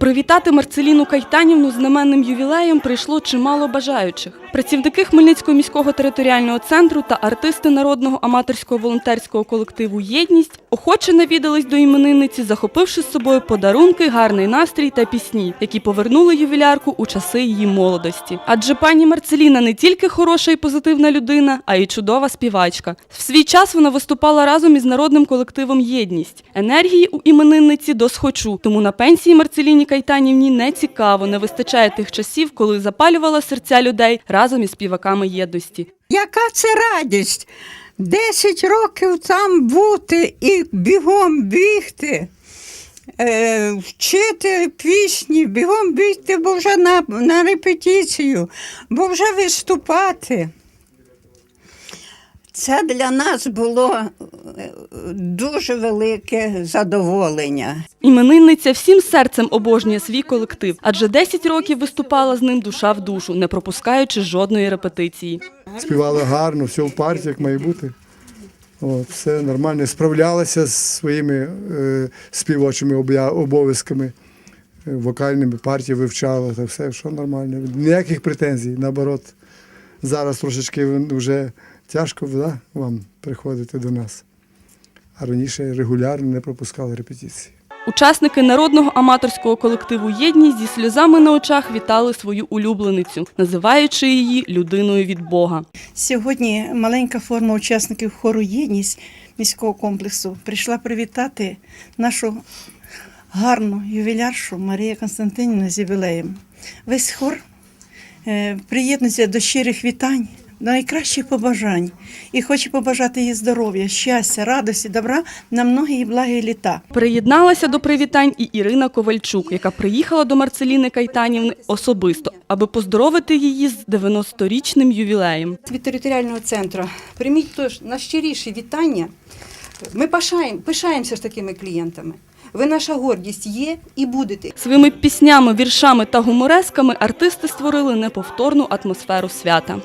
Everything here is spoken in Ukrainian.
Привітати Марцеліну Кайтанівну знаменним ювілеєм прийшло чимало бажаючих. Працівники Хмельницького міського територіального центру та артисти народного аматорського волонтерського колективу Єдність охоче навідались до іменинниці, захопивши з собою подарунки, гарний настрій та пісні, які повернули ювілярку у часи її молодості. Адже пані Марцеліна не тільки хороша і позитивна людина, а й чудова співачка. В свій час вона виступала разом із народним колективом Єдність. Енергії у іменинниці досхочу, тому на пенсії Марцеліні Кайтанівні не цікаво, не вистачає тих часів, коли запалювала серця людей разом із співаками єдності. Яка це радість? Десять років там бути і бігом бігти, е, вчити пісні, бігом бігти, бо вже на, на репетицію, бо вже виступати. Це для нас було дуже велике задоволення. Іменинниця всім серцем обожнює свій колектив, адже 10 років виступала з ним душа в душу, не пропускаючи жодної репетиції. співали гарно, все в парті, як має бути. От, все нормально. Справлялася з своїми е, співочими обов'язками, е, вокальними партії вивчала, та все, що нормально. Ніяких претензій, наоборот. Зараз трошечки вже тяжко да, вам приходити до нас. А раніше регулярно не пропускали репетиції. Учасники народного аматорського колективу Єдність зі сльозами на очах вітали свою улюбленицю, називаючи її людиною від Бога. Сьогодні маленька форма учасників хору Єдність міського комплексу прийшла привітати нашу гарну ювіляршу Марію Константинівну з ювілеєм. Весь хор е, приєднується до щирих вітань, найкращих побажань і хоче побажати їй здоров'я, щастя, радості, добра на многі і благі літа. Приєдналася до привітань і Ірина Ковальчук, яка приїхала до Марцеліни Кайтанівни особисто, аби поздоровити її з 90-річним ювілеєм. від територіального центру. Прийміть тож найщиріші вітання. Ми пишаємо, пишаємося ж такими клієнтами. Ви наша гордість є і будете. Своїми піснями, віршами та гуморесками артисти створили неповторну атмосферу свята.